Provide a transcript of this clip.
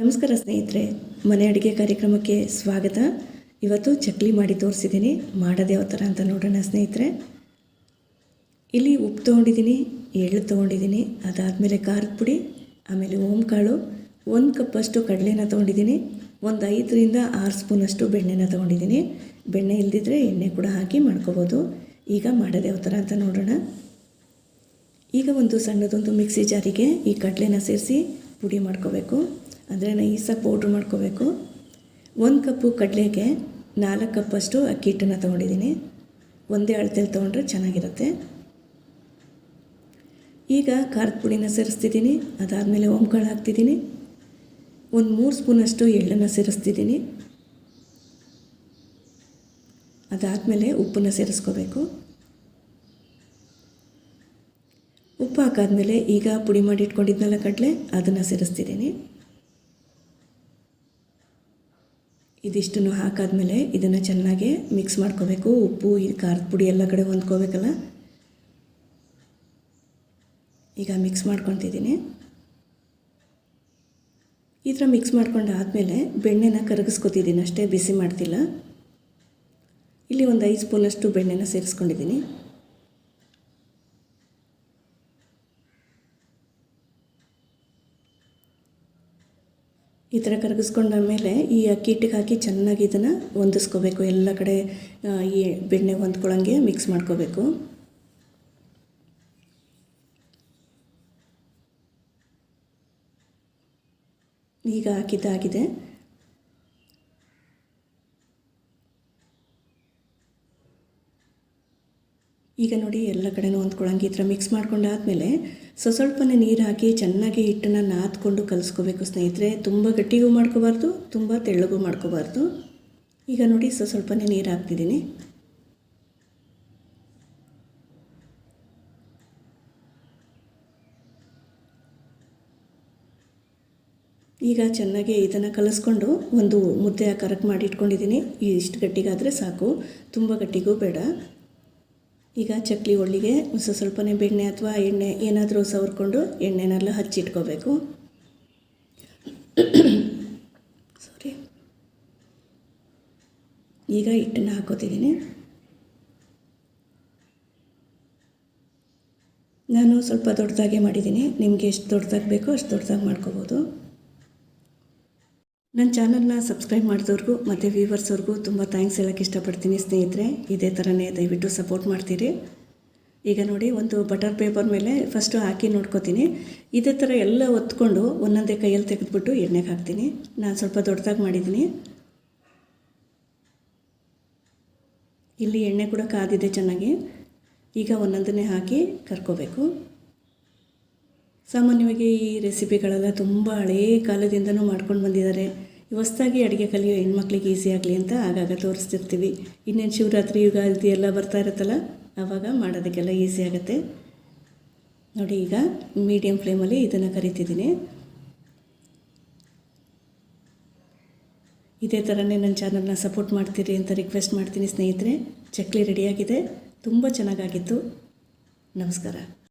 ನಮಸ್ಕಾರ ಸ್ನೇಹಿತರೆ, ಮನೆ ಅಡುಗೆ ಕಾರ್ಯಕ್ರಮಕ್ಕೆ ಸ್ವಾಗತ. ಇವತ್ತು ಚಕ್ಲಿ ಮಾಡಿ ತೋರಿಸಿದ್ದೀನಿ, ಮಾಡೋದು ಯಾವ ಥರ ಅಂತ ನೋಡೋಣ ಸ್ನೇಹಿತರೆ. ಇಲ್ಲಿ ಉಪ್ಪು ತೊಗೊಂಡಿದ್ದೀನಿ, ಎಳ್ಳು ತೊಗೊಂಡಿದ್ದೀನಿ, ಅದಾದಮೇಲೆ ಖಾರದ ಪುಡಿ, ಆಮೇಲೆ ಓಂಕಾಳು, ಒಂದು ಕಪ್ಪಷ್ಟು ಕಡಲೆನ ತೊಗೊಂಡಿದ್ದೀನಿ, ಒಂದು ಐದರಿಂದ ಆರು ಸ್ಪೂನಷ್ಟು ಬೆಣ್ಣೆನ ತೊಗೊಂಡಿದ್ದೀನಿ. ಬೆಣ್ಣೆ ಇಲ್ದಿದ್ರೆ ಎಣ್ಣೆ ಕೂಡ ಹಾಕಿ ಮಾಡ್ಕೋಬೋದು. ಈಗ ಮಾಡೋದು ಯಾವ ಥರ ಅಂತ ನೋಡೋಣ. ಈಗ ಒಂದು ಸಣ್ಣದೊಂದು ಮಿಕ್ಸಿ ಜಾರಿಗೆ ಈ ಕಡಲೆನ ಸೇರಿಸಿ ಪುಡಿ ಮಾಡ್ಕೋಬೇಕು. ಅಂದರೆ ನೈಸಾಗಿ ಪೌಡ್ರ್ ಮಾಡ್ಕೋಬೇಕು. ಒಂದು ಕಪ್ಪು ಕಡಲೆಗೆ ನಾಲ್ಕು ಕಪ್ಪಷ್ಟು ಅಕ್ಕಿ ಹಿಟ್ಟನ್ನು ತೊಗೊಂಡಿದ್ದೀನಿ. ಒಂದೇ ಅಳತೆಯಲ್ಲಿ ತೊಗೊಂಡ್ರೆ ಚೆನ್ನಾಗಿರುತ್ತೆ. ಈಗ ಖಾರದ ಪುಡಿನ ಸೇರಿಸ್ತಿದ್ದೀನಿ. ಅದಾದಮೇಲೆ ಓಂಕಾಳು ಹಾಕ್ತಿದ್ದೀನಿ. ಒಂದು ಮೂರು ಸ್ಪೂನಷ್ಟು ಎಳ್ಳನ್ನು ಸೇರಿಸ್ತಿದ್ದೀನಿ. ಅದಾದಮೇಲೆ ಉಪ್ಪನ್ನು ಸೇರಿಸ್ಕೋಬೇಕು. ಉಪ್ಪು ಹಾಕಾದಮೇಲೆ ಈಗ ಪುಡಿ ಮಾಡಿ ಇಟ್ಕೊಂಡಿದ್ನಲ್ಲ ಕಡಲೆ, ಅದನ್ನು ಸೇರಿಸ್ತಿದ್ದೀನಿ. ಇದಿಷ್ಟನ್ನು ಹಾಕಾದ್ಮೇಲೆ ಇದನ್ನು ಚೆನ್ನಾಗಿ ಮಿಕ್ಸ್ ಮಾಡ್ಕೋಬೇಕು. ಉಪ್ಪು, ಈ ಖಾರದ ಪುಡಿ ಎಲ್ಲ ಕಡೆ ಹೊಂದ್ಕೋಬೇಕಲ್ಲ? ಈಗ ಮಿಕ್ಸ್ ಮಾಡ್ಕೊತಿದ್ದೀನಿ ಈ ಥರ ಮಿಕ್ಸ್ ಮಾಡ್ಕೊಂಡು ಆದಮೇಲೆ ಬೆಣ್ಣೆನ ಕರಗಿಸ್ಕೊತಿದ್ದೀನಿ. ಅಷ್ಟೇ ಬಿಸಿ ಮಾಡ್ತಿಲ್ಲ. ಇಲ್ಲಿ ಒಂದು ಐದು ಸ್ಪೂನಷ್ಟು ಬೆಣ್ಣೆನ ಸೇರಿಸ್ಕೊಂಡಿದ್ದೀನಿ. ಈ ಥರ ಮೇಲೆ ಈ ಅಕ್ಕಿ ಹಿಟ್ಟಿಗೆ ಹಾಕಿ ಚೆನ್ನಾಗಿ ಇದನ್ನು ಹೊಂದಿಸ್ಕೋಬೇಕು. ಎಲ್ಲ ಕಡೆ ಈ ಬೆಣ್ಣೆ ಹೊಂದ್ಕೊಳ್ಳೋಂಗೆ ಮಿಕ್ಸ್ ಮಾಡ್ಕೋಬೇಕು. ಈಗ ಹಾಕಿದ್ದಾಗಿದೆ ಈಗ ನೋಡಿ ಎಲ್ಲ ಕಡೆನೂ ಹೊಂದ್ಕೊಳ್ಳೋಂಗೆ ಈ ಥರ ಮಿಕ್ಸ್ ಮಾಡ್ಕೊಂಡಾದಮೇಲೆ ಸೊ ಸ್ವಲ್ಪನೇ ನೀರು ಹಾಕಿ ಚೆನ್ನಾಗಿ ಹಿಟ್ಟನ್ನು ನಾದ್ಕೊಂಡು ಕಲಿಸ್ಕೋಬೇಕು ಸ್ನೇಹಿತರೆ. ತುಂಬ ಗಟ್ಟಿಗೂ ಮಾಡ್ಕೋಬಾರ್ದು, ತುಂಬ ತೆಳ್ಳಗೂ ಮಾಡ್ಕೋಬಾರ್ದು. ಈಗ ನೋಡಿ ಸೊ ಸ್ವಲ್ಪನೇ ನೀರು ಹಾಕ್ತಿದ್ದೀನಿ ಈಗ ಚೆನ್ನಾಗಿ ಇದನ್ನು ಕಲಿಸ್ಕೊಂಡು ಒಂದು ಮುದ್ದೆ ಆಕಾರಕ್ಕೆ ಮಾಡಿ ಇಟ್ಕೊಂಡಿದ್ದೀನಿ ಇಷ್ಟು ಗಟ್ಟಿಗಾದರೆ ಸಾಕು, ತುಂಬ ಗಟ್ಟಿಗೂ ಬೇಡ. ಈಗ ಚಕ್ಲಿ ಒಳ್ಳಿಗೆ ಸ್ವಲ್ಪ ಸ್ವಲ್ಪನೇ ಬೆಣ್ಣೆ ಅಥವಾ ಎಣ್ಣೆ ಏನಾದರೂ ಸವರ್ಕೊಂಡು ಎಣ್ಣೆನೆಲ್ಲ ಹಚ್ಚಿಟ್ಕೋಬೇಕು ಸಾರಿ ಈಗ ಹಿಟ್ಟನ್ನು ಹಾಕೋತಿದ್ದೀನಿ. ನಾನು ಸ್ವಲ್ಪ ದೊಡ್ಡದಾಗೆ ಮಾಡಿದ್ದೀನಿ. ನಿಮಗೆ ಎಷ್ಟು ದೊಡ್ಡದಾಗಿ ಬೇಕೋ ಅಷ್ಟು ದೊಡ್ಡದಾಗಿ ಮಾಡ್ಕೋಬೋದು. ನನ್ನ ಚಾನಲ್ನ ಸಬ್ಸ್ಕ್ರೈಬ್ ಮಾಡಿದವ್ರಿಗೂ ಮತ್ತು ವ್ಯೂವರ್ಸ್ವರೆಗೂ ತುಂಬ ಥ್ಯಾಂಕ್ಸ್ ಹೇಳೋಕ್ಕೆ ಇಷ್ಟಪಡ್ತೀನಿ ಸ್ನೇಹಿತರೆ. ಇದೇ ಥರನೇ ದಯವಿಟ್ಟು ಸಪೋರ್ಟ್ ಮಾಡ್ತೀರಿ. ಈಗ ನೋಡಿ, ಒಂದು ಬಟರ್ ಪೇಪರ್ ಮೇಲೆ ಫಸ್ಟು ಹಾಕಿ ನೋಡ್ಕೋತೀನಿ. ಇದೇ ಥರ ಎಲ್ಲ ಒತ್ಕೊಂಡು ಒಂದೊಂದೇ ಕೈಯಲ್ಲಿ ತೆಗೆದುಬಿಟ್ಟು ಎಣ್ಣೆಗೆ ಹಾಕ್ತೀನಿ. ನಾನು ಸ್ವಲ್ಪ ದೊಡ್ಡದಾಗಿ ಮಾಡಿದ್ದೀನಿ. ಇಲ್ಲಿ ಎಣ್ಣೆ ಕೂಡ ಕಾದಿದೆ ಚೆನ್ನಾಗಿ. ಈಗ ಒಂದೊಂದನ್ನೇ ಹಾಕಿ ಕರ್ಕೋಬೇಕು. ಸಾಮಾನ್ಯವಾಗಿ ಈ ರೆಸಿಪಿಗಳೆಲ್ಲ ತುಂಬ ಹಳೇ ಕಾಲದಿಂದನೂ ಮಾಡ್ಕೊಂಡು ಬಂದಿದ್ದಾರೆ. ಹೊಸ್ದಾಗಿ ಅಡುಗೆ ಕಲಿಯೋ ಹೆಣ್ಮಕ್ಳಿಗೆ ಈಸಿ ಆಗಲಿ ಅಂತ ಆಗಾಗ ತೋರಿಸ್ತಿರ್ತೀವಿ. ಇನ್ನೇನು ಶಿವರಾತ್ರಿ, ಯುಗಾದಿ ಎಲ್ಲ ಬರ್ತಾ ಇರುತ್ತಲ್ಲ ಆವಾಗ ಮಾಡೋದಕ್ಕೆಲ್ಲ ಈಸಿ ಆಗುತ್ತೆ. ನೋಡಿ ಈಗ ಮೀಡಿಯಮ್ ಫ್ಲೇಮಲ್ಲಿ ಇದನ್ನು ಕರಿತಿದ್ದೀನಿ. ಇದೇ ಥರನೇ ನನ್ನ ಚಾನಲ್ನ ಸಪೋರ್ಟ್ ಮಾಡ್ತೀರಿ ಅಂತ ರಿಕ್ವೆಸ್ಟ್ ಮಾಡ್ತೀನಿ ಸ್ನೇಹಿತರೆ. ಚಕ್ಲಿ ರೆಡಿಯಾಗಿದೆ ತುಂಬ ಚೆನ್ನಾಗಾಗಿತ್ತು. ನಮಸ್ಕಾರ.